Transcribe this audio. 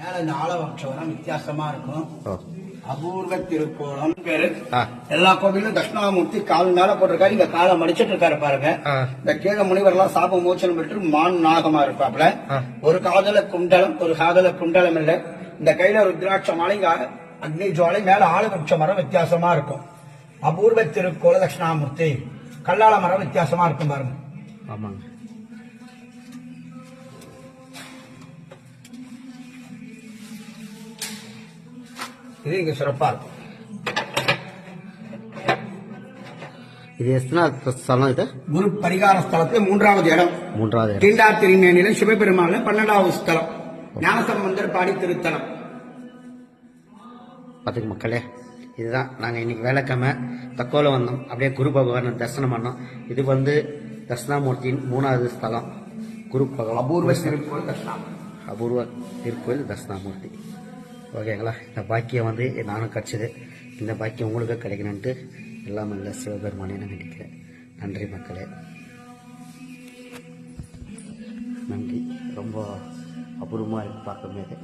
மேல இந்த ஆலவட்சம் வித்தியாசமா இருக்கும். அபூர்வ திருக்கோலம் பேரு. எல்லா கோவிலும் தட்சிணாமூர்த்தி கால் மேல போட்டிருக்காரு. இங்க காலை மடிச்சிட்டு இருக்காரு பாருங்க. இந்த கீழ முனிவர்லாம் சாப மோச்சனம் பெற்று மான் நாகமா இருப்பாப்ல. ஒரு காதல குண்டலம் ஒரு காதல குண்டலம் இல்ல. இந்த கையில ருத்ராட்ச மாலை இங்க அக்னி ஜுவாலை மேல ஆலவட்ச மரம் வித்தியாசமா இருக்கும். அபூர்வ திருக்கோல தட்சிணாமூர்த்தி. கல்லால மரம் வித்தியாசமா இருக்கும் பாருங்க. ஆமாங்க. இது இங்க சிறப்பா இருக்கும். இது ஸ்தலம் இது? குரு பரிகார ஸ்தலத்துல மூன்றாவது இடம். மூன்றாவது. தீண்டார் திருமேனில சிவபெருமான்ல பன்னெண்டாவது ஸ்தலம். ஞானசம்பந்தர் பாடி திருத்தலம். பார்த்துக்க மக்களே இதுதான் நாங்கள் இன்னைக்கு வேலைக்கிழமை. தக்கோல வந்தோம் அப்படியே குரு பகவானை தரிசனம் பண்ணோம். இது வந்து தட்சிணாமூர்த்தியின் மூணாவது ஸ்தலம். குரு பகவான் அபூர்வ திருக்கோள் தட்சிணாமூர்த்தி. அபூர்வ திருக்கோயில் தட்சிணாமூர்த்தி. ஓகேங்களா? இந்த பாக்கியம் வந்து நானும் கிடச்சிது. இந்த பாக்கியம் உங்களுக்கு கிடைக்கணுன்ட்டு எல்லாம் இல்லை சிவபெருமானே நான் நினைக்கிறேன். நன்றி மக்களே. நன்றி. ரொம்ப அபூர்வமாக இருக்குது பார்க்கும்போது